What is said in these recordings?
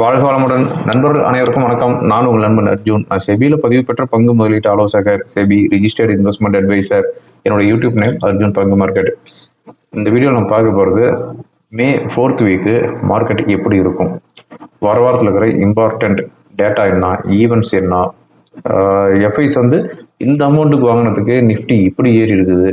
வாழ்க வளமுடன். நண்பர்கள் அனைவருக்கும் வணக்கம். நான் உங்கள் நண்பன் அர்ஜுன். நான் செபியில் பதிவு பெற்ற பங்கு முதலீட்டு ஆலோசகர் செபி ரிஜிஸ்டர்ட் இன்வெஸ்ட்மெண்ட் அட்வைசர் என்னோட யூடியூப் நேம் அர்ஜுன் பங்கு மார்க்கெட் இந்த வீடியோ நம்ம பார்க்க போகிறது மே ஃபோர்த் வீக்கு மார்க்கெட் எப்படி இருக்கும்? வார வாரத்தில் இருக்கிற இம்பார்ட்டண்ட் டேட்டா என்ன ஈவெண்ட்ஸ் என்ன எஃப்ஐஸ் வந்து இந்த அமௌண்ட்டுக்கு வாங்கினதுக்கு நிஃப்டி இப்படி ஏறி இருக்குது.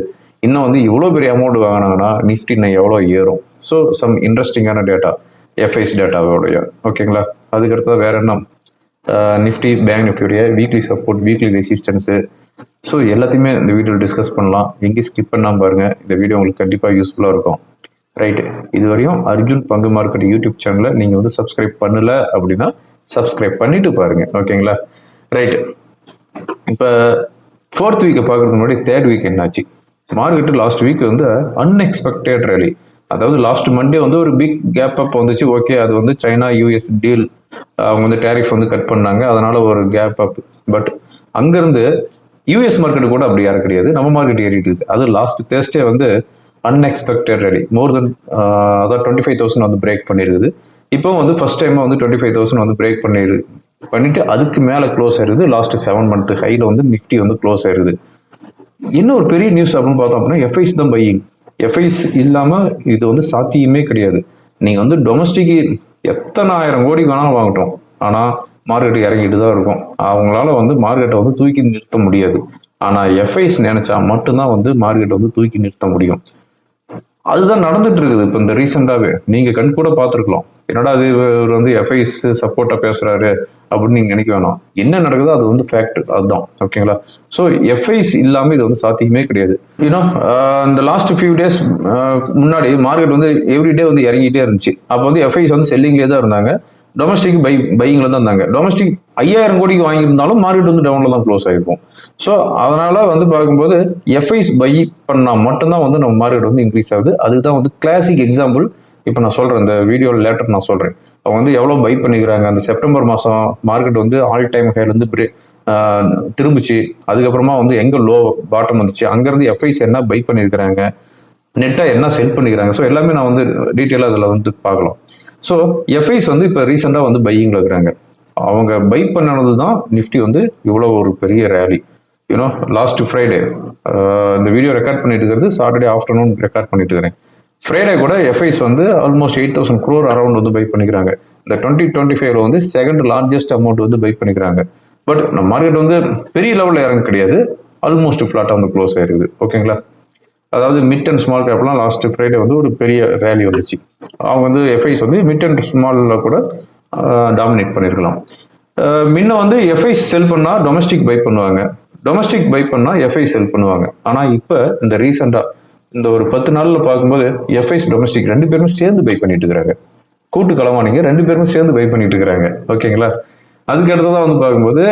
இன்னும் வந்து இவ்வளோ பெரிய அமௌண்ட் வாங்கினாங்கன்னா நிஃப்டி இன்னும் எவ்வளோ ஏறும்? ஸோ சம் இன்ட்ரெஸ்டிங்கான டேட்டா எஃப்ஐஸ் டேட்டாவோடைய ஓகேங்களா அதுக்கடுத்தது வேற என்ன? Nifty bank நிஃப்டியோடைய weekly support weekly resistance so எல்லாத்தையுமே இந்த வீடியோவில் டிஸ்கஸ் பண்ணலாம். எங்கேயும் ஸ்கிப் பண்ணாமல் பாருங்கள் இந்த வீடியோ உங்களுக்கு கண்டிப்பாக யூஸ்ஃபுல்லாக இருக்கும். ரைட்டு இதுவரையும் அர்ஜுன் பங்கு மார்க்கெட் யூடியூப் சேனலை நீங்கள் வந்து சப்ஸ்கிரைப் பண்ணல அப்படின்னா சப்ஸ்கிரைப் பண்ணிட்டு பாருங்க. ஓகேங்களா ரைட்டு இப்போ ஃபோர்த் வீக்கை பார்க்கறதுக்கு முன்னாடி தேர்ட் வீக் என்னாச்சு? மார்க்கெட்டு லாஸ்ட் வீக் வந்து அன்எக்ஸ்பெக்டட் ரேலி அதாவது லாஸ்ட் மண்டே வந்து ஒரு பிக் கேப் அப் வந்துச்சு. ஓகே அது வந்து சைனா யூஎஸ் டீல் அவங்க வந்து டேரிஃப் வந்து கட் பண்ணாங்க. அதனால ஒரு கேப் அப் பட் அங்கேருந்து யூஎஸ் மார்க்கெட் கூட அப்படி யாரும் கிடையாது. நம்ம மார்க்கெட் ஏறிட்டு இருக்குது அது லாஸ்ட் தேர்ஸ்டே வந்து அன்எக்ஸ்பெக்டட் ரெடி மோர் தென் அதாவது டுவெண்ட்டி ஃபைவ் தௌசண்ட் வந்து பிரேக் பண்ணிருக்குது. இப்போ வந்து ஃபர்ஸ்ட் டைம் வந்து டுவெண்ட்டி ஃபைவ் தௌசண்ட் வந்து பிரேக் பண்ணிடு பண்ணிட்டு அதுக்கு மேலே க்ளோஸ் ஆயிருது. லாஸ்ட் செவன் மந்த் ஹைல வந்து நிஃப்டி வந்து க்ளோஸ் ஆயிருது. இன்னும் ஒரு பெரிய நியூஸ் அப்படின்னு பார்த்தோம் அப்படின்னா எஃப்ஐஸ் தான் பையிங் எஃப்ஐஸ் இல்லாமல் இது வந்து சாத்தியமே கிடையாது. நீங்கள் வந்து டொமஸ்டிக் எத்தனை ஆயிரம் கோடி வேணாலும் வாங்கட்டும். ஆனால் மார்க்கெட் இறங்கிட்டு தான் இருக்கும். அவங்களால வந்து மார்க்கெட்டை வந்து தூக்கி நிறுத்த முடியாது. ஆனால் எஃப்ஐஸ் நினச்சா மட்டும்தான் வந்து மார்க்கெட்டை வந்து தூக்கி நிறுத்த முடியும். அதுதான் நடந்துட்டு இருக்குது இப்போ இந்த ரீசெண்டாகவே நீங்கள் கண் கூட பார்த்துருக்கலாம். என்னடா அது இவர் வந்து எஃப்ஐஸ் சப்போர்ட்டாக பேசுகிறாரு அப்படின்னு நீங்கள் நினைக்க வேணாம். என்ன நடக்குதோ அது வந்து ஃபேக்ட் அதுதான். ஓகேங்களா ஸோ எஃப்ஐஸ் இல்லாமல் இது வந்து சாத்தியமே கிடையாது. யூனோ இந்த லாஸ்ட் ஃபியூ டேஸ் முன்னாடி மார்க்கெட் வந்து எவ்ரிடே வந்து இறங்கிட்டே இருந்துச்சு. அப்போ வந்து எஃப்ஐஸ் வந்து செல்லிங்லேயே தான் இருந்தாங்க. டொமஸ்டிக் பை பையிங்ல தான் இருந்தாங்க. டொமஸ்டிக் ஐயாயிரம் கோடிக்கு வாங்கியிருந்தாலும் மார்க்கெட் வந்து டவுன்ல தான் க்ளோஸ் ஆகிருக்கும் ஸோ அதனால வந்து பார்க்கும்போது எஃப்ஐஸ் பை பண்ணால் மட்டும்தான் வந்து நம்ம மார்க்கெட் வந்து இன்க்ரீஸ் ஆகுது. அதுக்கு தான் வந்து கிளாசிக் எக்ஸாம்பிள் இப்போ நான் சொல்கிறேன் இந்த வீடியோவில் லேட்டர் நான் சொல்கிறேன் அவங்க வந்து எவ்வளோ பை பண்ணிக்கிறாங்க? அந்த செப்டம்பர் மாதம் மார்க்கெட் வந்து ஆல் டைம் ஹைலேருந்து பிரே திரும்பிச்சு. அதுக்கப்புறமா வந்து எங்கே லோ பாட்டம் வந்துச்சு? அங்கேருந்து எஃப்ஐஸ் என்ன பை பண்ணியிருக்கிறாங்க? நெட்டாக என்ன செல் பண்ணிக்கிறாங்க? ஸோ எல்லாமே நான் வந்து டீட்டெயிலாக அதில் வந்து பார்க்கலாம். ஸோ எஃப்ஐஸ் வந்து இப்போ ரீசெண்டாக வந்து பையிங்கில் இருக்கிறாங்க. அவங்க பை பண்ணனது தான் நிஃப்டி வந்து இவ்வளோ ஒரு பெரிய rally you know last Friday இந்த வீடியோ ரெக்கார்ட் பண்ணிட்டு இருக்கிறது சாட்டர்டே ஆஃப்டர்நூன் ரெக்கார்ட் பண்ணிட்டு இருக்கிறேன். ஃப்ரைடே கூட எஃப்ஐஸ் வந்து almost eight thousand crore around வந்து பை பண்ணிக்கிறாங்க. இந்த டுவெண்ட்டி டுவெண்ட்டி ஃபைவ்ல வந்து செகண்ட் லார்ஜஸ்ட் அமௌண்ட் வந்து பை பண்ணிக்கிறாங்க. பட் நம்ம மார்க்கெட் வந்து பெரிய லெவலில் இறங்க கிடையாது. ஆல்மோஸ்ட் ஃப்ளாட்டாக வந்து க்ளோஸ் ஆயிருக்குது ஓகேங்களா அதாவது மிட் அண்ட் ஸ்மால் கேப்லாம் லாஸ்ட் ஃப்ரைடே வந்து ஒரு பெரிய ரேலி வந்துச்சு. அவங்க வந்து எஃப்ஐஸ் வந்து மிட் அண்ட் ஸ்மாலில் கூட டாமினேட் பண்ணியிருக்கலாம் முன்ன வந்து எஃப்ஐஸ் செல் பண்ணால் டொமஸ்டிக் பை பண்ணுவாங்க. டொமஸ்டிக் பை பண்ணால் எஃப்ஐ செல் பண்ணுவாங்க. ஆனால் இப்போ இந்த ரீசெண்டாக இந்த ஒரு பத்து நாளில் பார்க்கும்போது எஃப்ஐஸ் டொமஸ்டிக் ரெண்டு பேரும் சேர்ந்து பை பண்ணிட்டு இருக்கிறாங்க. கூட்டு களவாணிங்க ரெண்டு பேரும் சேர்ந்து பை பண்ணிட்டு இருக்கிறாங்க. ஓகேங்களா அதுக்கு அடுத்ததாக வந்து பார்க்கும்போது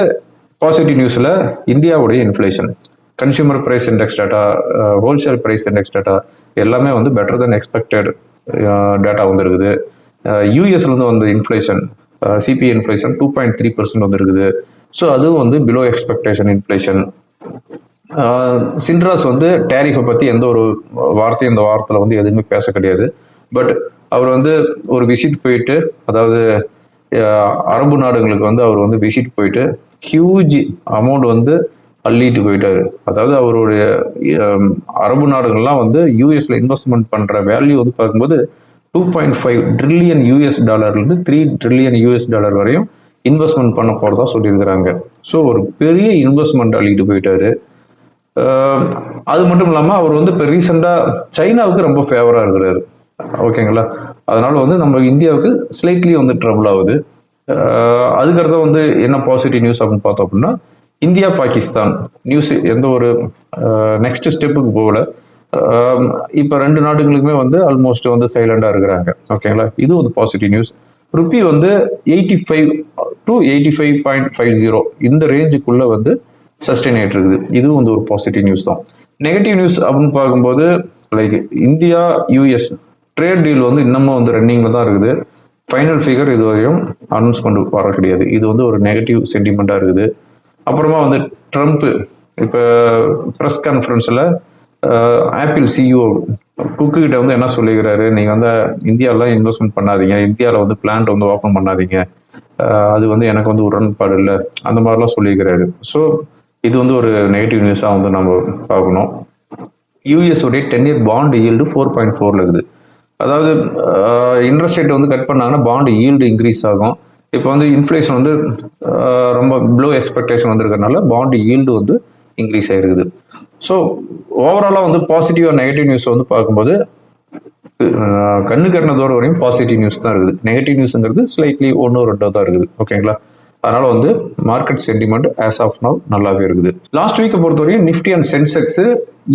பாசிட்டிவ் நியூஸில் இந்தியாவுடைய inflation consumer price index data wholesale price index data எல்லாமே வந்து பெட்டர் தென் எக்ஸ்பெக்டட் டேட்டா வந்துருக்குது. யூஎஸ்லேருந்து வந்து inflation CPI inflation two point three percent வந்துருக்குது. ஸோ அதுவும் வந்து பிலோ எக்ஸ்பெக்டேஷன் இன்ஃப்ளேஷன் சின்ராஸ் வந்து டேரிஃபை பற்றி எந்த ஒரு வார்த்தையும் இந்த வாரத்தில் வந்து எதுவுமே பேச கிடையாது. பட் அவர் வந்து ஒரு விசிட் போயிட்டு அதாவது uh, அரபு நாடுகளுக்கு வந்து அவர் வந்து விசிட் போயிட்டு ஹியூஜ் அமௌண்ட் வந்து அள்ளிட்டு போயிட்டாரு. அதாவது அவருடைய அரபு நாடுகள்லாம் வந்து யூஎஸ்ல இன்வெஸ்ட்மெண்ட் பண்ற வேல்யூ வந்து பார்க்கும்போது two point five trillion US டாலர்லேருந்து three trillion US dollar வரையும் இன்வெஸ்ட்மெண்ட் பண்ண போகிறதா சொல்லியிருக்கிறாங்க. ஸோ ஒரு பெரிய இன்வெஸ்ட்மெண்ட் அள்ளிட்டு போயிட்டாரு. அது மட்டும் இல்லாமல் அவர் வந்து இப்போ ரீசெண்டாக சைனாவுக்கு ரொம்ப ஃபேவராக இருக்கிறாரு. ஓகேங்களா அதனால வந்து நம்ம இந்தியாவுக்கு ஸ்லைட்லி வந்து ட்ரபிள் ஆகுது. அதுக்கடுத்த வந்து என்ன பாசிட்டிவ் நியூஸ் அப்படின்னு பார்த்தோம் அப்படின்னா இந்தியா பாகிஸ்தான் நியூஸ் எந்த ஒரு நெக்ஸ்ட் ஸ்டெப்புக்கு போகல. இப்போ ரெண்டு நாடுகளுக்குமே வந்து ஆல்மோஸ்ட் வந்து சைலண்டாக இருக்கிறாங்க. ஓகேங்களா இது ஒரு பாசிட்டிவ் நியூஸ் ருப்பி வந்து eighty five to eighty five point five zero இந்த ரேஞ்சுக்குள்ளே வந்து சஸ்டெயின் ஆகிட்டு இருக்குது. இதுவும் வந்து ஒரு பாசிட்டிவ் நியூஸ் தான். நெகட்டிவ் நியூஸ் அப்படின்னு பார்க்கும்போது like India US trade deal வந்து இன்னமும் வந்து ரன்னிங்கில் தான் இருக்குது. ஃபைனல் ஃபிகர் இதுவரையும் அனௌன்ஸ் கொண்டு வர கிடையாது. இது வந்து ஒரு நெகட்டிவ் சென்டிமெண்ட்டாக இருக்குது. அப்புறமா வந்து ட்ரம்ப்பு இப்போ ப்ரெஸ் கான்ஃபரன்ஸில் ஆப்பிள் சிஇஓ குக்குக்கிட்ட வந்து என்ன சொல்லிக்கிறாரு? நீங்கள் வந்து இந்தியாவிலாம் இன்வெஸ்ட்மெண்ட் பண்ணாதீங்க. இந்தியாவில் வந்து பிளான்ட் வந்து ஓப்பன் பண்ணாதீங்க. அது வந்து எனக்கு வந்து உடன்பாடு இல்லை. அந்த மாதிரிலாம் சொல்லியிருக்கிறாரு ஸோ இது வந்து ஒரு நெகட்டிவ் நியூஸாக வந்து நம்ம பார்க்கணும். யூஎஸ் உடைய ten year bond yield four point ஃபோரில் இருக்குது. அதாவது இன்ட்ரெஸ்ட் ரேட் வந்து கட் பண்ணாங்கன்னா பாண்டு ஈல்டு இன்க்ரீஸ் ஆகும். இப்போ வந்து இன்ஃப்ளேஷன் வந்து ரொம்ப ப்ளோ எக்ஸ்பெக்டேஷன் வந்திருக்கறனால பாண்ட் ஈல்டு வந்து இன்க்ரீஸ் ஆகிருக்குது ஸோ ஓவராலாக வந்து பாசிட்டிவ் நெகட்டிவ் நியூஸ் வந்து பார்க்கும்போது கண்ணு கட்டின தூரம் வரையும் பாசிட்டிவ் நியூஸ் தான் இருக்குது. நெகட்டிவ் நியூஸுங்கிறது ஸ்லைட்லி ஒன்று ரெண்டோ தான் இருக்குது. ஓகேங்களா அதனால வந்து market sentiment as of now நல்லாவே இருக்குது. லாஸ்ட் வீக்கை பொறுத்தவரையும் Nifty and Sensex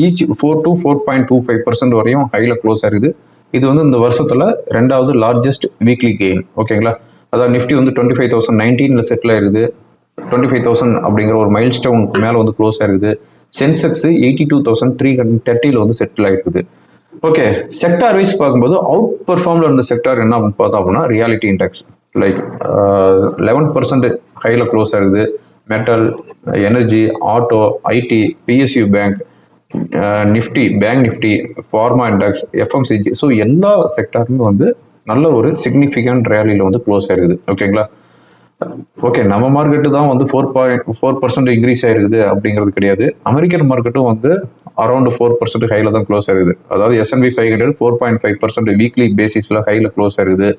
each four to four point two five percent வரையும் ஹைல க்ளோஸ் ஆயிருக்குது இது வந்து இந்த வருஷத்துல ரெண்டாவது லார்ஜஸ்ட் வீக்லி கெயின் ஓகேங்களா அதாவது நிஃப்டி வந்து டுவெண்ட்டி ஃபைவ் தௌசண்ட் நைன்டீனில் செட்டில் ஆயிருக்குது டுவெண்ட்டி ஃபைவ் தௌசண்ட் அப்படிங்கிற ஒரு மைல் ஸ்டோன் மேலே வந்து க்ளோஸ் ஆயிருக்குது Sensex eighty two thousand three hundred தேர்ட்டியில் வந்து செட்டில் ஆயிருக்குது. ஓகே செக்டார் வைஸ் பார்க்கும்போது அவுட் பெர்ஃபார்மில் இருந்த செக்டார் என்ன பார்த்தோம் அப்படின்னா realty index like eleven percent ஹையில் க்ளோஸ் ஆயிருக்குது metal energy auto IT PSU bank Nifty bank Nifty pharma index FMCG so எல்லா செக்டாருமே வந்து நல்ல ஒரு சிக்னிஃபிகண்ட் ரேலியில் வந்து க்ளோஸ் ஆயிருக்குது. ஓகேங்களா ஓகே நம்ம மார்க்கெட்டு தான் வந்து four point four percent increase ஆயிருக்குது அப்படிங்கிறது கிடையாது. அமெரிக்கன் மார்க்கெட்டும் வந்து அரௌண்ட் ஃபோர் பர்சன்ட் ஹைல தான் க்ளோஸ் ஆயிருக்குது. அதாவது S and P five hundred four point five percent weekly பேசிஸில் ஹைல க்ளோஸ் ஆயிருக்குது.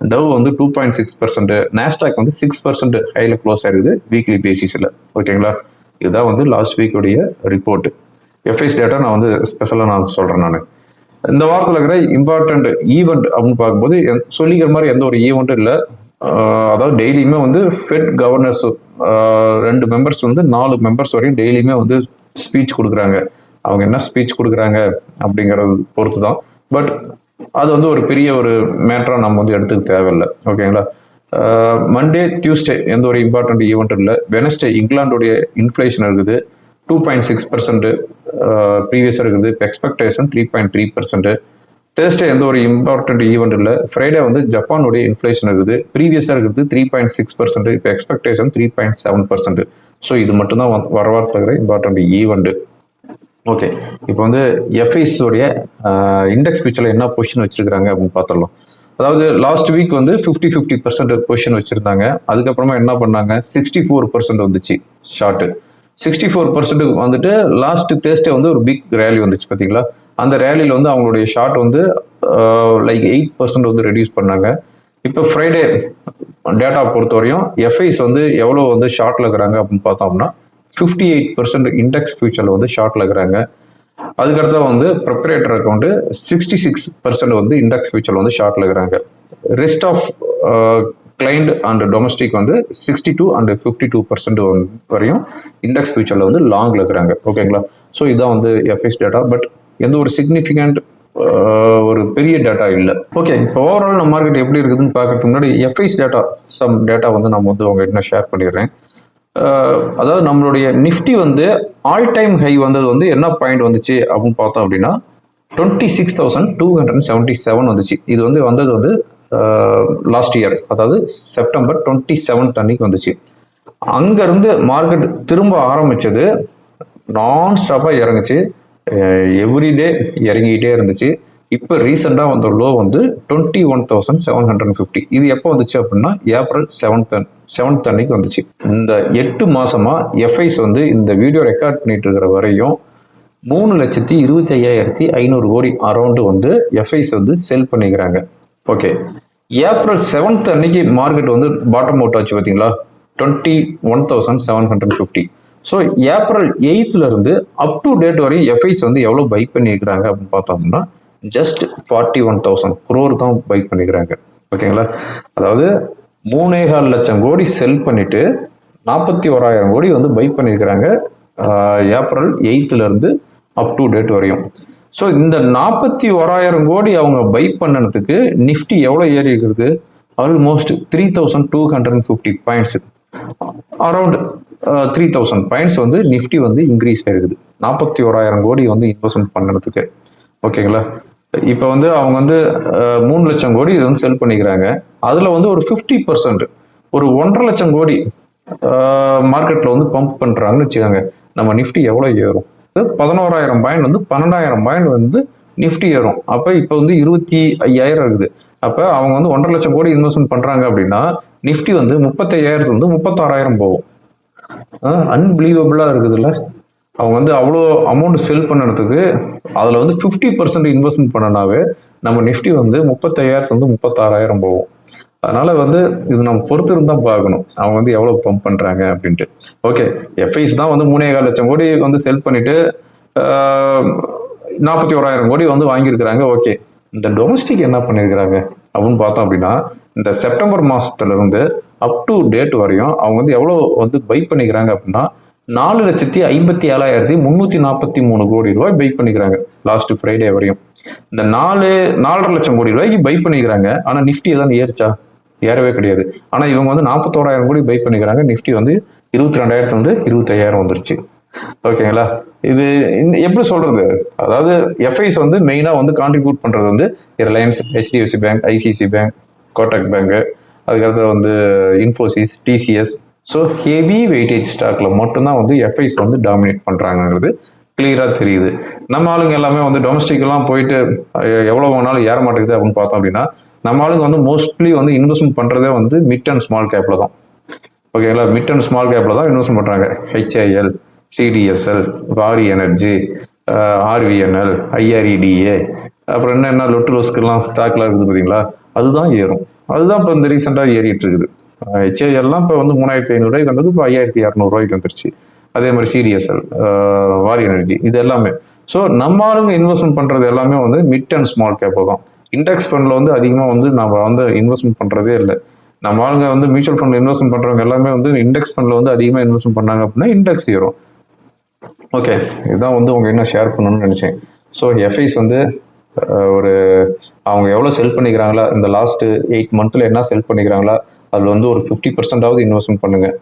டவ் வந்து two point six percent Nasdaq வந்து சிக்ஸ் பர்சன்ட் ஹைல க்ளோஸ் ஆயிருக்குது வீக்லி பேசிஸில் ஓகேங்களா இதுதான் வந்து லாஸ்ட் வீக்குடைய ரிப்போர்ட் எஃப்ஐஸ் டேட்டா நான் வந்து ஸ்பெஷலாக நான் சொல்கிறேன் நான். இந்த வாரத்தில் இருக்கிற இம்பார்ட்டன்ட் ஈவெண்ட் அப்படின்னு பார்க்கும்போது சொல்லிக்கிற மாதிரி எந்த ஒரு ஈவெண்ட்டும் இல்லை. அதாவது டெய்லியுமே வந்து ஃபெட் கவர்னர்ஸ் ரெண்டு மெம்பர்ஸ் வந்து நாலு மெம்பர்ஸ் வரையும் டெய்லியுமே வந்து ஸ்பீச் கொடுக்குறாங்க. அவங்க என்ன ஸ்பீச் கொடுக்குறாங்க அப்படிங்கிறது பொறுத்து தான் பட் அது வந்து ஒரு பெரிய ஒரு மேட்டராக நம்ம வந்து எடுத்துக்க தேவையில்லை. ஓகேங்களா மண்டே டியூஸ்டே எந்த ஒரு இம்பார்ட்டன்ட் ஈவெண்ட் இல்லை. வெனஸ்டே இங்கிலாண்டுடைய இன்ஃப்ளேஷன் இருக்குது. டூ பாயிண்ட் சிக்ஸ் பர்சன்ட் ப்ரீவியஸாக இருக்குது இப்போ expectation three point three percent Thursday எந்த ஒரு இம்பார்ட்டன்ட் ஈவெண்ட் இல்லை. ஃப்ரைடே வந்து ஜப்பானுடைய இன்ஃப்ளேஷன் இருக்குது. ப்ரீவியஸாக இருக்குது த்ரீ பாயிண்ட் சிக்ஸ் பர்சன்ட் இப்போ expectation three point seven percent so இது மட்டும்தான் வர வாரத்தில் இருக்கிற இம்பார்ட்டன்ட் ஈவெண்ட் ஓகே இப்போ வந்து எஃப்ஐஸோடைய இண்டெக்ஸ் ஃபியூச்சரில் என்ன பொசிஷன் வச்சிருக்காங்க அப்படின்னு பார்த்துடலாம். அதாவது லாஸ்ட் வீக் வந்து ஃபிஃப்டி ஃபிஃப்டி பர்சன்ட் பொசிஷன் வச்சுருந்தாங்க. அதுக்கப்புறமா என்ன பண்ணாங்க? சிக்ஸ்டி ஃபோர் பர்சன்ட் வந்துச்சு ஷார்ட்டு சிக்ஸ்டி ஃபோர் பர்சன்ட்டுக்கு வந்துட்டு லாஸ்ட் தேர்ஸ்டே வந்து ஒரு பிக் ரேலி வந்துச்சு பார்த்தீங்களா அந்த ரேலியில் வந்து அவங்களுடைய ஷார்ட் வந்து லைக் எயிட் பர்சன்ட் வந்து ரெடியூஸ் பண்ணாங்க. இப்போ ஃப்ரைடே டேட்டா பொறுத்தவரையும் எஃப்ஐஸ் வந்து எவ்வளோ வந்து ஷார்ட்டில் இருக்கிறாங்க அப்படின்னு பார்த்தோம்னா ஃபிஃப்டி எயிட் பர்சன்ட் இண்டெக்ஸ் ஃபியூச்சரில் வந்து ஷார்ட்டில் இருக்கிறாங்க. அதுக்கடுத்த வந்து proprietor account sixty six percent வந்து இண்டெக்ஸ் ஃபியூச்சரில் வந்து ஷார்ட்டில் இருக்கிறாங்க. Rest of client and domestic வந்து sixty two and fifty two percent வரையும் இண்டெக்ஸ் ஃபியூச்சரில் வந்து லாங்கில் இருக்கிறாங்க. ஓகேங்களா ஸோ இதுதான் வந்து எஃப்எஸ் டேட்டா பட் எந்த ஒரு சிக்னிஃபிகண்ட் ஒரு பெரிய டேட்டா இல்லை. ஓகே இப்போ ஓவரால் நம்ம மார்க்கெட் எப்படி இருக்குதுன்னு பார்க்கறதுக்கு முன்னாடி எஃப்ஐஸ் டேட்டா சம் டேட்டா வந்து நம்ம வந்து உங்ககிட்ட ஷேர் பண்ணிடுறேன். அதாவது நம்மளுடைய நிஃப்டி வந்து ஆல் டைம் ஹை வந்தது வந்து என்ன பாயிண்ட் வந்துச்சு அப்படின்னு பார்த்தோம் அப்படின்னா twenty six thousand two hundred seventy seven வந்துச்சு. இது வந்து வந்தது வந்து லாஸ்ட் இயர் அதாவது செப்டம்பர் டுவெண்ட்டி செவன்த் அன்னைக்கு வந்துச்சு. அங்கேருந்து மார்க்கெட் திரும்ப ஆரம்பித்தது நான் ஸ்டாப்பாக இறங்குச்சு. எவ்ரிடே இறங்கிக்கிட்டே இருந்துச்சு. இப்போ ரீசெண்டாக வந்த லோ வந்து twenty one thousand seven hundred fifty இது எப்போ வந்துச்சு அப்படின்னா ஏப்ரல் செவன்த் செவன்த் அன்னைக்கு வந்துச்சு. இந்த எட்டு மாசமா எஃப்ஐஸ் வந்து இந்த வீடியோ ரெக்கார்ட் பண்ணிட்டு இருக்கிற வரையும் மூணு லட்சத்தி இருபத்தி ஐயாயிரத்தி ஐநூறு கோடி அரௌண்டு வந்து எஃப்ஐஸ் வந்து செல் பண்ணிக்கிறாங்க. ஓகே ஏப்ரல் செவன்த் அன்னைக்கு மார்க்கெட் வந்து பாட்டம் அவுட் ஆச்சு பார்த்தீங்களா? Twenty one thousand seven hundred fifty so April எயித்துல இருந்து அப் டு டேட் வரையும் எஃப்ஐஸ் வந்து எவ்வளோ பை பண்ணியிருக்கிறாங்க அப்படின்னு பார்த்தோம்னா just forty one thousand crore தான் பைக் பண்ணிக்கிறாங்க ஓகேங்களா? அதாவது மூணே கால் லட்சம் கோடி செல் பண்ணிட்டு நாற்பத்தி ஓராயிரம் கோடி வந்து பை பண்ணியிருக்கிறாங்க ஏப்ரல் எயித்துல இருந்து அப் டு டேட் வரையும். ஸோ இந்த நாற்பத்தி ஓராயிரம் கோடி அவங்க பை பண்ணதுக்கு நிஃப்டி எவ்வளோ ஏறி இருக்கிறது almost three thousand two hundred and fifty points around three thousand points வந்து நிஃப்டி வந்து இன்க்ரீஸ் ஆகிருக்குது நாற்பத்தி ஓராயிரம் கோடி வந்து இன்வெஸ்ட்மெண்ட் பண்ணதுக்கு ஓகேங்களா இப்போ வந்து அவங்க வந்து uh, மூணு லட்சம் கோடி இது வந்து செல் பண்ணிக்கிறாங்க. அதில் வந்து ஒரு ஃபிஃப்டி பர்சன்ட் ஒரு ஒன்றரை லட்சம் கோடி uh, மார்க்கெட்டில் வந்து பம்ப் பண்ணுறாங்கன்னு வச்சுக்கோங்க. நம்ம நிஃப்டி எவ்வளோ ஏறும்? பதினோராயிரம் பாயிண்ட் வந்து பன்னெண்டாயிரம் பாயிண்ட் வந்து நிஃப்டி ஏறும். அப்போ இப்போ வந்து இருபத்தி ஐயாயிரம் இருக்குது. அப்போ அவங்க வந்து ஒன்றரை லட்சம் கோடி இன்வெஸ்ட்மெண்ட் பண்ணுறாங்க அப்படின்னா நிஃப்டி வந்து முப்பத்தையாயிரத்து வந்து முப்பத்தாறாயிரம் போகும். அன்பிலீவபிளாக இருக்குதுல்ல. அவங்க வந்து அவ்வளோ அமௌண்ட் செல் பண்ணுறதுக்கு அதில் வந்து ஃபிஃப்டி பர்சன்ட் இன்வெஸ்ட்மெண்ட் பண்ணனாவே நம்ம நிஃப்டி வந்து முப்பத்தையாயிரத்து வந்து முப்பத்தாறாயிரம் போகும். அதனால வந்து இது நம்ம பொறுத்து தான் பார்க்கணும். அவங்க வந்து எவ்வளோ பம்ப் பண்ணுறாங்க அப்படின்ட்டு. ஓகே எஃப்ஐஸ் தான் வந்து மூணே கால் லட்சம் கோடி வந்து செல் பண்ணிட்டு நாற்பத்தி ஓராயிரம் கோடி வந்து வாங்கியிருக்கிறாங்க. ஓகே இந்த டொமஸ்டிக் என்ன பண்ணியிருக்கிறாங்க அப்படின்னு பார்த்தோம் அப்படின்னா இந்த செப்டம்பர் மாசத்துலேருந்து அப் டு டேட் வரையும் அவங்க வந்து எவ்வளோ வந்து பை பண்ணிக்கிறாங்க அப்படின்னா நாலு லட்சத்தி ஐம்பத்தி ஏழாயிரத்தி முந்நூற்றி நாற்பத்தி மூணு கோடி ரூபாய் பை பண்ணிக்கிறாங்க லாஸ்ட் ஃப்ரைடே வரையும். இந்த நாலு நாலரை லட்சம் கோடி ரூபாய்க்கு பை பண்ணிக்கிறாங்க. ஆனால் நிஃப்டி எதாவது ஏறிச்சா? ஏறவே கிடையாது. ஆனால் இவங்க வந்து நாற்பத்தோராயிரம் கோடி பை பண்ணிக்கிறாங்க. நிஃப்டி வந்து இருபத்தி ரெண்டாயிரத்து வந்து இருபத்தையாயிரம் வந்துருச்சு. ஓகேங்களா? இது இந்த- எப்படி சொல்றது? அதாவது எஃப்ஐஸ் வந்து மெயினாக வந்து கான்ட்ரிபியூட் பண்றது வந்து Reliance HDFC bank ICICI bank Kotak bank அதுக்கடுத்து வந்து Infosys TCS so heavy weightage ஸ்டாக்ல மட்டும்தான் வந்து எஃப்ஐஸ் வந்து டாமினேட் பண்ணுறாங்கிறது கிளியராக தெரியுது. நம்ம ஆளுங்க எல்லாமே வந்து டொமஸ்டிக்லாம் போயிட்டு எவ்வளோ எவ்வளவு வேணாலும் ஏற மாட்டேங்குது அப்படின்னு பார்த்தோம் அப்படின்னா நம்ம ஆளுங்க வந்து மோஸ்ட்லி வந்து இன்வெஸ்ட்மெண்ட் பண்ணுறதே வந்து மிட் அண்ட் ஸ்மால் கேப்பில் தான். ஓகேங்களா மிட் அண்ட் ஸ்மால் கேப்பில் தான் இன்வெஸ்ட் பண்ணுறாங்க HIL CDSL Waaree energy RVNL IREDA அப்புறம் என்ன என்ன லொட்டு லொஸ்க்கெல்லாம் ஸ்டாக்லாம் இருக்குது பார்த்தீங்களா அதுதான் ஏறும். அதுதான் இப்போ இந்த ரீசெண்டாக ஏறிட்டு இருக்குது. ஹெச்ஐஎல்லாம் இப்போ வந்து மூணாயிரத்தி ஐநூறுரூவாய்க்கு வந்தது இப்போ ஐயாயிரத்தி இரநூறுவாய்க்கு வந்துருச்சு. அதே மாதிரி சிடிஎஸ்எல் வாரி எனர்ஜி இது எல்லாமே. ஸோ நம்ம ஆளுங்க இன்வெஸ்ட்மெண்ட் பண்ணுறது எல்லாமே வந்து மிட் அண்ட் ஸ்மால் கேப்பு தான். இண்டெக்ஸ் ஃபண்டில் வந்து அதிகமாக வந்து நம்ம வந்து இன்வெஸ்ட்மெண்ட் பண்ணுறதே இல்லை. நம்ம ஆளுங்க வந்து மியூச்சுவல் ஃபண்ட் இன்வெஸ்ட்மெண்ட் பண்ணுறவங்க எல்லாமே வந்து இண்டெக்ஸ் ஃபண்டில் வந்து அதிகமாக இன்வெஸ்ட்மெண்ட் பண்ணாங்க அப்படின்னா இண்டெக்ஸ் ஏறும் ஓகே இதுதான் வந்து உங்கள் என்ன ஷேர் பண்ணணும்னு நினச்சேன். ஸோ எஃப்ஐஸ் வந்து ஒரு அவங்க எவ்வளோ செல் பண்ணிக்கிறாங்களா? இந்த லாஸ்ட்டு எயிட் மந்த்தில் என்ன செல் பண்ணிக்கிறாங்களா? அதில் வந்து ஒரு ஃபிஃப்டி பர்சன்டாவது இன்வெஸ்ட்மெண்ட் பண்ணுங்கள்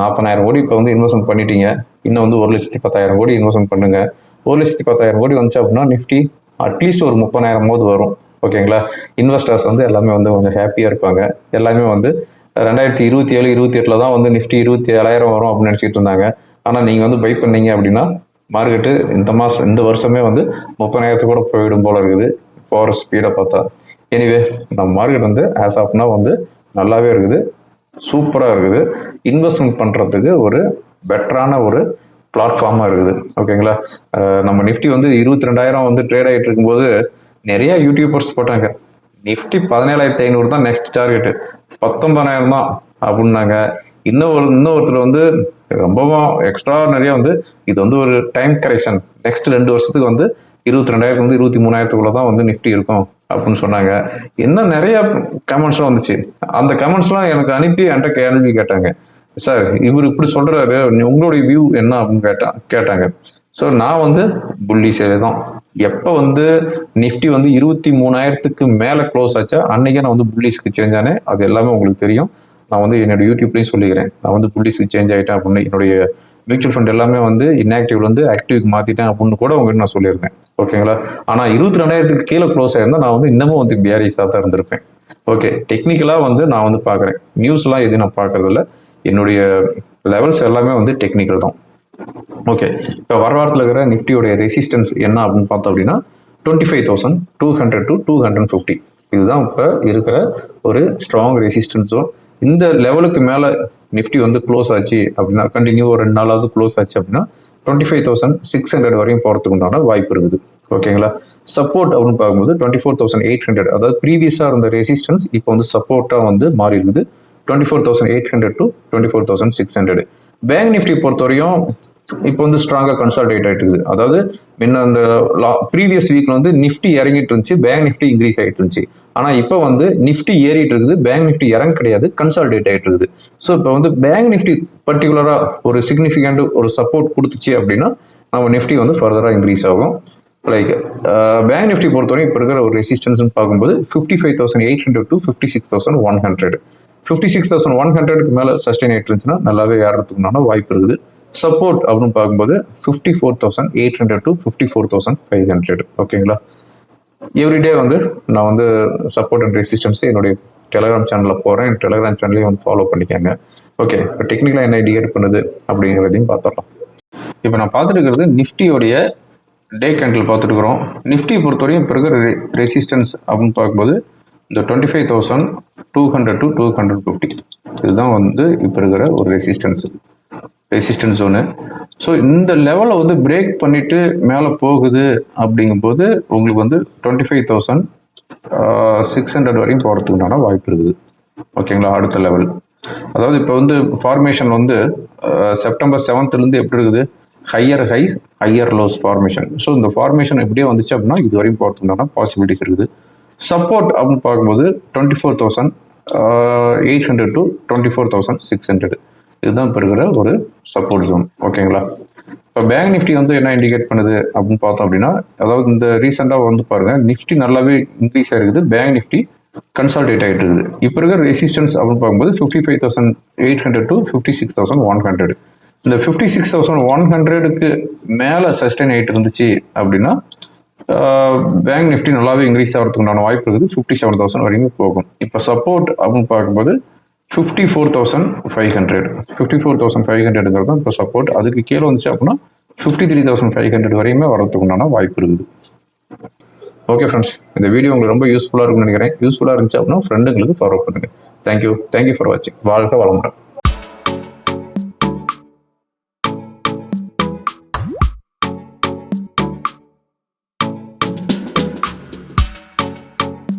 நாற்பதாயிரம் கோடி இப்போ வந்து இன்வெஸ்ட்மெண்ட் பண்ணிட்டீங்க. இன்னும் வந்து ஒரு லட்சத்தி பத்தாயிரம் கோடி இன்வெஸ்ட்மெண்ட் பண்ணுங்கள் ஒரு லட்சத்தி பத்தாயிரம் கோடி வந்துச்சு அப்படின்னா நிஃப்டி அட்லீஸ்ட் ஒரு முப்பதாயிரம் போது வரும். ஓகேங்களா? இன்வெஸ்டர்ஸ் வந்து எல்லாமே வந்து கொஞ்சம் ஹாப்பியாக இருப்பாங்க. எல்லாமே வந்து ரெண்டாயிரத்தி இருபத்தி ஏழு இருபத்தி எட்டில் தான் வந்து நிஃப்டி இருபத்தி ஏழாயிரம் வரும் அப்படின்னு நினச்சிட்டு இருந்தாங்க. ஆனால் நீங்கள் வந்து பை பண்ணீங்க அப்படின்னா மார்க்கெட்டு இந்த மாதம் இந்த வருஷமே வந்து முப்பதாயிரத்து கூட போயிடும் போல இருக்குது. போகிற ஸ்பீடை பார்த்தா. எனிவே நம்ம மார்க்கெட் வந்து ஆஸ் ஆஃப்னா வந்து நல்லாவே இருக்குது. சூப்பராக இருக்குது. இன்வெஸ்ட்மெண்ட் பண்ணுறதுக்கு ஒரு பெட்டரான ஒரு பிளாட்ஃபார்மாக இருக்குது. ஓகேங்களா? நம்ம நிஃப்டி வந்து இருபத்தி ரெண்டாயிரம் வந்து ட்ரேட் ஆகிட்டு இருக்கும்போது நிறைய யூடியூபர்ஸ் போட்டாங்க. நிஃப்டி பதினேழாயிரத்தி ஐநூறு தான் நெக்ஸ்ட் டார்கெட்டு பத்தொன்பதாயிரம் தான் அப்படின்னாங்க. இன்னும் இன்னொருத்தர் இன்னும் ஒருத்தர் வந்து ரொம்பவும் எக்ஸ்ட்ரா நிறைய வந்து இது வந்து ஒரு டைம் கரெக்ஷன் நெக்ஸ்ட் ரெண்டு வருஷத்துக்கு வந்து இருபத்தி ரெண்டாயிரத்து வந்து இருபத்தி மூணாயிரத்துக்குள்ள தான் வந்து நிஃப்டி இருக்கும் அப்படின்னு சொன்னாங்க. இன்னும் நிறைய கமெண்ட்ஸ்லாம் வந்துச்சு. அந்த கமெண்ட்ஸ்லாம் எனக்கு அனுப்பி என்கிட்ட கேள்வி கேட்டாங்க. சார் இவர் இப்படி சொல்றாரு. உங்களுடைய வியூ என்ன? அப்படின்னு கேட்டா கேட்டாங்க. ஸோ நான் வந்து புள்ளி சேவை தான். எப்போ வந்து நிஃப்டி வந்து இருபத்தி மூணாயிரத்துக்கு மேலே க்ளோஸ் ஆச்சா அன்னைக்கே நான் வந்து புள்ளிஸ்க்கு சேஞ்ச் ஆனேன். அது எல்லாமே உங்களுக்கு தெரியும். நான் வந்து என்னோட யூடியூப்லேயும் சொல்லிக்கிறேன். நான் வந்து புள்ளிஸ்க்கு சேஞ்ச் ஆகிட்டேன் அப்படின்னு என்னுடைய மியூச்சுவல் ஃபண்ட் எல்லாமே வந்து இன்ஆக்டிவ்ல வந்து ஆக்டிவ்க்கு மாற்றிட்டேன் அப்படின்னு கூட உங்கள்கிட்ட நான் சொல்லியிருந்தேன். ஓகேங்களா ஆனால் இருபத்தி ரெண்டாயிரத்துக்கு கீழே க்ளோஸ் ஆயிருந்தால் நான் வந்து இன்னமும் வந்து பிஆர்இஸாக தான் இருந்திருப்பேன். ஓகே டெக்னிக்கலாக வந்து நான் வந்து பார்க்குறேன். நியூஸ்லாம் எதுவும் நான் பார்க்கறதில்ல. என்னுடைய லெவல்ஸ் எல்லாமே வந்து டெக்னிக்கல் தான். ஓகே இப்போ வர வாரத்தில் இருக்கிற நிஃப்டியோடைய ரெசிஸ்டன்ஸ் என்ன அப்படின்னு பார்த்தோம் அப்படின்னா twenty five thousand two hundred to two hundred fifty இதுதான் இப்போ இருக்கிற ஒரு ஸ்ட்ராங் ரெசிஸ்டன்ஸும் இந்த லெவலுக்கு மேலே நிஃப்டி வந்து க்ளோஸ் ஆச்சு அப்படின்னா கண்டினியூ ஒரு ரெண்டு நாளாவது க்ளோஸ் ஆச்சு அப்படின்னா twenty five thousand six hundred வரையும் போகிறதுக்கு உண்டான வாய்ப்பு இருக்குது. ஓகேங்களா சப்போர்ட் அப்படின்னு பார்க்கும்போது twenty four thousand eight hundred அதாவது ப்ரீவியஸாக இருந்த ரெசிஸ்டன்ஸ் இப்போ வந்து சப்போர்ட்டாக வந்து மாறி இருக்குது twenty four thousand eight hundred to twenty four thousand six hundred bank Nifty பொறுத்தவரையும் இப்போ வந்து ஸ்ட்ராங்காக கன்சால்டேட் ஆகிட்டு இருக்குது அதாவது முன்ன அந்த லா ப்ரீவியஸ் வீக்ல வந்து நிஃப்டி இறங்கிட்டு இருந்துச்சு பேங்க் நிஃப்டி இன்க்ரீஸ் ஆகிட்டு இருந்துச்சு ஆனால் இப்போ வந்து நிஃப்டி ஏறிட்டு இருக்குது பேங்க் நிஃப்டி இறங்க கிடையாது கன்சால்டேட் ஆகிட்டு இருக்குது ஸோ இப்போ வந்து பேங்க் நிஃப்டி பர்டிகுலராக ஒரு சிக்னிஃபிகண்ட் ஒரு சப்போர்ட் கொடுத்துச்சு அப்படின்னா நம்ம நிஃப்டி வந்து ஃபர்தராக இன்க்ரீஸ் ஆகும். லைக் பேங்க் நிஃப்டி பொறுத்தவரைக்கும் இப்போ இருக்கிற ஒரு ரெசிஸ்டன்ஸ்னு பார்க்கும்போது fifty five thousand eight hundred to fifty six thousand one hundred fifty six thousand one ஹண்ட்ரடுக்கு மேலே சஸ்டெயின் ஆகிட்டு இருந்துச்சுன்னா நல்லாவே ஏறதுக்குனால வாய்ப்பு இருக்குது. சப்போர்ட் அப்படின்னு பார்க்கும்போது fifty four thousand eight hundred to fifty four thousand five hundred ஓகேங்களா எவ்ரிடே வந்து நான் வந்து சப்போர்ட் அண்ட் ரெசிஸ்டன்ஸ் என்னுடைய டெலகிராம் சேனலில் போகிறேன் டெலகிராம் சேனலையும் வந்து ஃபாலோ பண்ணிக்கோங்க. ஓகே இப்போ டெக்னிக்கலாக என்ன இண்டிகேட் பண்ணுது அப்படிங்கிறதையும் பார்த்துடலாம். இப்போ நான் பார்த்துட்டுருக்கிறது நிஃப்டியோடைய டே கேண்டில் பார்த்துட்டுருக்குறோம் நிஃப்டியை நிஃப்டி பொறுத்தவரையும் இப்போ இருக்கிற ரெசிஸ்டன்ஸ் அப்படின்னு பார்க்கும்போது இந்த twenty five thousand two hundred to two hundred fifty இதுதான் வந்து இப்போ இருக்கிற ஒரு ரெசிஸ்டன்ஸ் ரெசிஸ்டன்ஸ் ஜோனு ஸோ இந்த லெவலை வந்து பிரேக் பண்ணிவிட்டு மேலே போகுது அப்படிங்கும்போது உங்களுக்கு வந்து twenty five thousand six hundred வரையும் போகிறதுக்குண்டான வாய்ப்பு இருக்குது. ஓகேங்களா அடுத்த லெவல் அதாவது இப்போ வந்து ஃபார்மேஷன் வந்து செப்டம்பர் செவன்த்துலேருந்து எப்படி இருக்குது? Higher highs higher lows formation so இந்த ஃபார்மேஷன் எப்படியே வந்துச்சு அப்படின்னா இது வரையும் போகிறதுக்குண்டான பாசிபிலிட்டிஸ் இருக்குது. சப்போர்ட் அப்படின்னு பார்க்கும்போது twenty four thousand eight hundred to twenty four thousand six hundred இதுதான் இப்போ இருக்கிற ஒரு சப்போர்ட் ஜோன் ஓகேங்களா இப்போ பேங்க் நிஃப்டி வந்து என்ன இண்டிகேட் பண்ணுது அப்படின்னு பார்த்தோம் அப்படின்னா அதாவது இந்த ரீசெண்டாக வந்து பாருங்கள் நிஃப்டி நல்லாவே இன்க்ரீஸ் ஆகிருக்குது பேங்க் நிஃப்டி கன்சால்டேட் ஆகிட்டு இருக்குது. இப்போ இருக்கிற ரெசிஸ்டன்ஸ் அப்படின்னு பார்க்கும்போது fifty five thousand eight hundred to fifty six thousand one hundred இந்த ஃபிஃப்டி சிக்ஸ் தௌசண்ட் ஒன் ஹண்ட்ரடுக்கு மேலே சஸ்டைன் ஆகிட்டு இருந்துச்சு அப்படின்னா பேங்க் நிஃப்டி நல்லாவே இன்க்ரீஸ் ஆகிறதுக்குண்டான வாய்ப்பு இருக்குது. ஃபிஃப்டி செவன் தௌசண்ட் வரைக்கும் போகும். இப்போ சப்போர்ட் அப்படின்னு பார்க்கும்போது fifty four thousand five hundred fifty four thousand five ஹண்ட்ரடுங்கிறது தான் இப்போ சப்போர்ட் அதுக்கு கீழே வந்துச்சு அப்படின்னா fifty three thousand five hundred வரையுமே வரதுக்குண்டான வாய்ப்பு இருக்குது. ஓகே ஃப்ரெண்ட்ஸ் இந்த வீடியோ உங்களுக்கு ரொம்ப யூஸ்ஃபுல்லாக இருக்கும்னு நினைக்கிறேன். யூஸ்ஃபுல்லாக இருந்துச்சு அப்படின்னா ஃப்ரெண்டுங்களுக்கு ஃபார்வர்ட் பண்ணுங்கள் thank you thank you for வாட்சிங் வாழ்க்கை வளமுடன்.